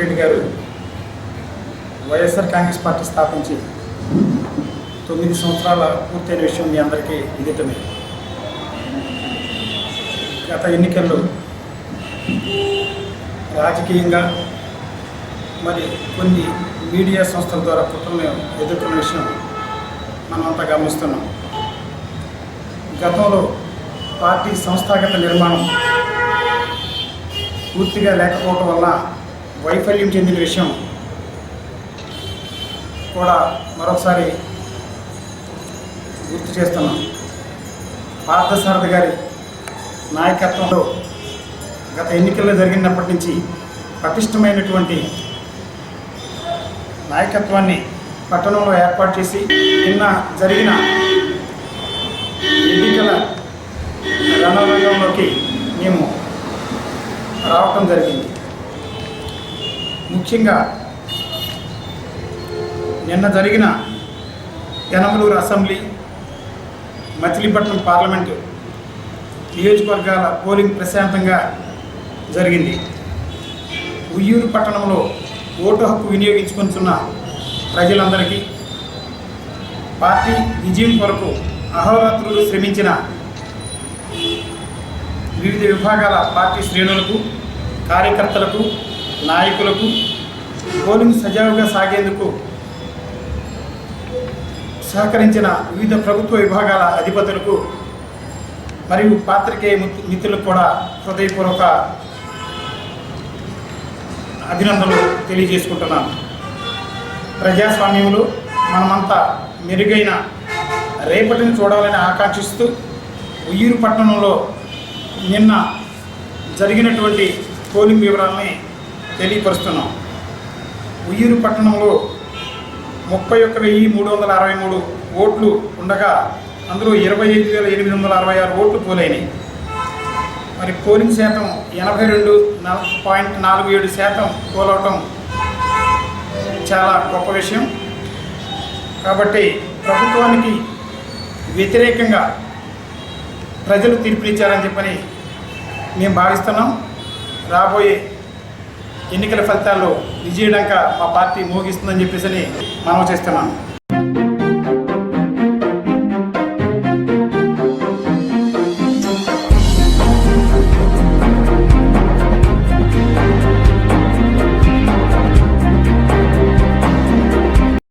రెడ్డి గారు వైఎస్ఆర్ కాంగ్రెస్ పార్టీ స్థాపించి తొమ్మిది సంవత్సరాల పూర్తయిన విషయం మీ అందరికీ విదితమే గత ఎన్నికల్లో రాజకీయంగా మరి కొన్ని మీడియా సంస్థల ద్వారా కుటుంబం ఎదుర్కొన్న విషయం మనమంతా గమనిస్తున్నాం. గతంలో పార్టీ సంస్థాగత నిర్మాణం పూర్తిగా లేకపోవటం వల్ల వైఫల్యం చెందిన విషయం కూడా మరొకసారి గుర్తు చేస్తున్నాం. పార్థసారథి గారి నాయకత్వంలో గత ఎన్నికల్లో జరిగినప్పటి నుంచి పటిష్టమైనటువంటి నాయకత్వాన్ని పట్టణంలో ఏర్పాటు చేసి నిన్న జరిగిన ఎన్నికల రణరంగంలోకి మేము రావటం జరిగింది. ముఖ్యంగా నిన్న జరిగిన యనమలూరు అసెంబ్లీ మచిలీపట్నం పార్లమెంటు నియోజకవర్గాల పోలింగ్ ప్రశాంతంగా జరిగింది. ఉయ్యూరు పట్టణంలో ఓటు హక్కు వినియోగించుకుంటున్న ప్రజలందరికీ పార్టీ విజయం కొరకు అహోరాత్రులు శ్రమించిన వివిధ విభాగాల పార్టీ శ్రేణులకు కార్యకర్తలకు నాయకులకు పోలింగ్ సజావుగా సాగేందుకు సహకరించిన వివిధ ప్రభుత్వ విభాగాల అధిపతులకు మరియు పాత్రికేయ మిత్- మిత్రులకు కూడా హృదయపూర్వక అభినందనలు తెలియజేసుకుంటున్నాను. ప్రజాస్వామ్యంలో మనమంతా మెరుగైన రేపటిని చూడాలని ఆకాంక్షిస్తూ ఉయ్యూరు పట్టణంలో నిన్న జరిగినటువంటి పోలింగ్ వివరాలని తెలియపరుస్తున్నాం. ఉయ్యూరు పట్టణంలో ముప్పై ఒక్క వెయ్యి మూడు వందల అరవై మూడు ఓట్లు ఉండగా అందులో ఇరవై ఐదు వేల ఎనిమిది వందల అరవై ఆరు ఓట్లు పోలైనాయి. మరి పోలింగ్ శాతం ఎనభై రెండు పాయింట్ నాలుగు ఏడు శాతం పోలవటం చాలా గొప్ప విషయం. కాబట్టి ప్రభుత్వానికి వ్యతిరేకంగా ప్రజలు తీర్పునిచ్చారని చెప్పని మేము భావిస్తున్నాం. రాబోయే ఎన్నికల ఫలితాల్లో విజయడాక మా పార్టీ మోగిస్తుందని చెప్పేసి మనం చేస్తున్నాను.